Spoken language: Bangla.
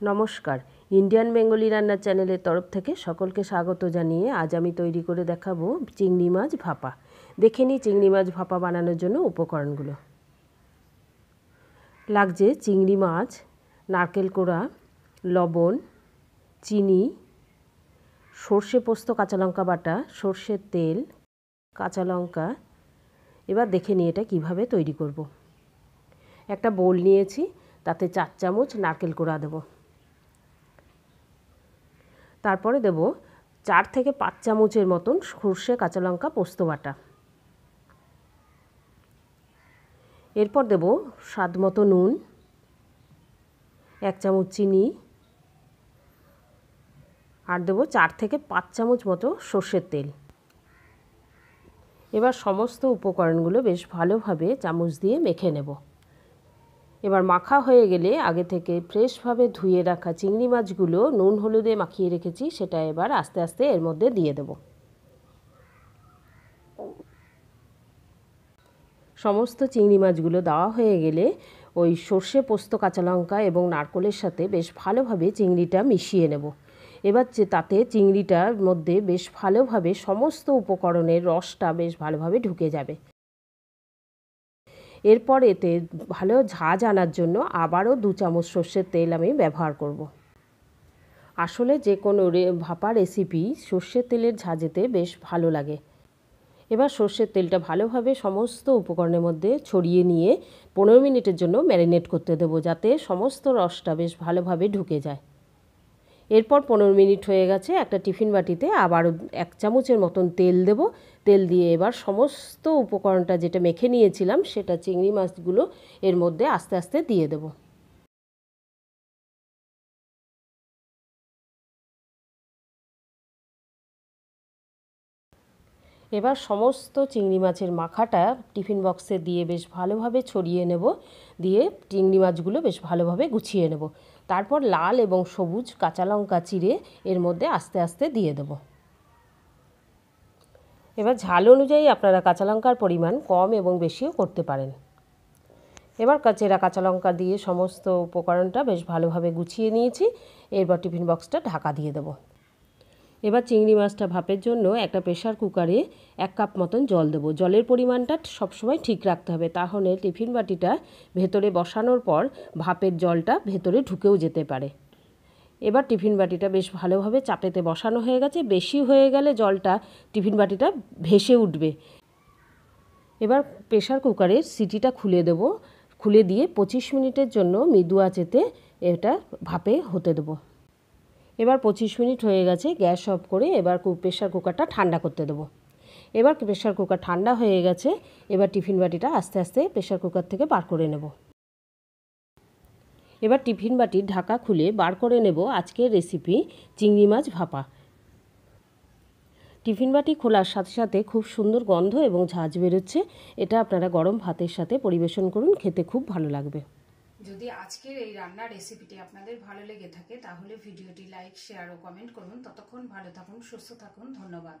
নমস্কার। ইন্ডিয়ান বেঙ্গলি রান্নার চ্যানেলের তরফ থেকে সকলকে স্বাগত জানিয়ে আজ আমি তৈরি করে দেখাবো চিংড়ি মাছ ভাপা। দেখে নিই চিংড়ি মাছ ভাপা বানানোর জন্য উপকরণগুলো। লাগছে চিংড়ি মাছ, নারকেল কোড়া, লবণ, চিনি, সর্ষে পোস্ত, কাঁচা লঙ্কা বাটা, সর্ষের তেল, কাঁচা লঙ্কা। এবার দেখে নিই এটা কীভাবে তৈরি করব। একটা বোল নিয়েছি, তাতে চার চামচ নারকেল কোড়া দেবো। তারপরে দেব চার থেকে পাঁচ চামচের মতন সর্ষে কাঁচা লঙ্কা পোস্ত বাটা। এরপর দেব স্বাদ মতো নুন, এক চামচ চিনি আর দেবো চার থেকে পাঁচ চামচ মতো সর্ষের তেল। এবার সমস্ত উপকরণগুলো বেশ ভালোভাবে চামচ দিয়ে মেখে নেব। এবার মাখা হয়ে গেলে আগে থেকে ফ্রেশভাবে ধুয়ে রাখা চিংড়ি মাছগুলো নুন হলুদে মাখিয়ে রেখেছি, সেটা এবার আস্তে আস্তে এর মধ্যে দিয়ে দেব। সমস্ত চিংড়ি মাছগুলো দেওয়া হয়ে গেলে ওই সর্ষে পোস্ত, কাঁচা লঙ্কা এবং নারকলের সাথে বেশ ভালোভাবে চিংড়িটা মিশিয়ে নেব। এবার যে তাতে চিংড়িটার মধ্যে বেশ ভালোভাবে সমস্ত উপকরণের রসটা বেশ ভালোভাবে ঢুকে যাবে। এরপর এতে ভালো ঝাঁজ আনার জন্য আবারও দু চামচ সর্ষের তেল আমি ব্যবহার করব। আসলে যে কোনো ভাপা রেসিপি সর্ষের তেলের ঝাঁজেতে বেশ ভালো লাগে এবার সর্ষের তেলটা ভালোভাবে সমস্ত উপকরণের মধ্যে ছড়িয়ে নিয়ে পনেরো মিনিটের জন্য ম্যারিনেট করতে দেবো যাতে সমস্ত রসটা বেশ ভালোভাবে ঢুকে যায় এরপর পনেরো মিনিট হয়ে গেছে, একটা টিফিন বাটিতে আবারও এক চামচের মতন তেল দেব। তেল দিয়ে এবার সমস্ত উপকরণটা যেটা মেখে নিয়েছিলাম, সেটা চিংড়ি মাছগুলো এর মধ্যে আস্তে আস্তে দিয়ে দেব। এবার সমস্ত চিংড়ি মাছের মাখাটা টিফিন বক্সে দিয়ে বেশ ভালোভাবে ছড়িয়ে নেব, দিয়ে চিংড়ি মাছগুলো বেশ ভালোভাবে গুছিয়ে নেব। তারপর লাল এবং সবুজ কাঁচা লঙ্কা চিড়ে এর মধ্যে আস্তে আস্তে দিয়ে দেব। এবার ঝাল অনুযায়ী আপনারা কাঁচা লঙ্কার পরিমাণ কম এবং বেশিও করতে পারেন। এবার কাচেরা কাঁচা লঙ্কা দিয়ে সমস্ত উপকরণটা বেশ ভালোভাবে গুছিয়ে নিয়েছি। এরপর টিফিন বক্সটা ঢাকা দিয়ে দেবো। এবার চিংড়ি মাছটা ভাপের জন্য একটা প্রেশার কুকারে এক কাপ মতন জল দেবো। জলের পরিমাণটা সবসময় ঠিক রাখতে হবে। তাহলে টিফিন বাটিটা ভেতরে বসানোর পর ভাপের জলটা ভেতরে ঢুকেও যেতে পারে। এবার টিফিন বাটিটা বেশ ভালোভাবে চাপেতে বসানো হয়ে গেছে। বেশি হয়ে গেলে জলটা টিফিন বাটিটা ভেসে উঠবে। এবার প্রেশার কুকারের সিটিটা খুলে দেব। খুলে দিয়ে পঁচিশ মিনিটের জন্য মৃদু আঁচেতে এটা ভাপে হতে দেবো। এবার পঁচিশ মিনিট হয়ে গেছে, গ্যাস অফ করে এবার প্রেশার কুকারটা ঠান্ডা করতে দেবো। এবার প্রেশার কুকার ঠান্ডা হয়ে গেছে, এবার টিফিন বাটিটা আস্তে আস্তে প্রেশার কুকার থেকে বার করে নেব। এবার টিফিন বাটির ঢাকা খুলে বার করে নেব আজকের রেসিপি চিংড়ি মাছ ভাপা। টিফিন বাটি খোলার সাথে সাথে খুব সুন্দর গন্ধ এবং ঝাঁজ বেরোচ্ছে। এটা আপনারা গরম ভাতের সাথে পরিবেশন করুন, খেতে খুব ভালো লাগবে। যদি আজকের এই রান্নার রেসিপিটি আপনাদের ভালো লেগে থাকে, তাহলে ভিডিওটি লাইক শেয়ার ও কমেন্ট করুন। ততক্ষণ ভালো থাকুন, সুস্থ থাকুন। ধন্যবাদ।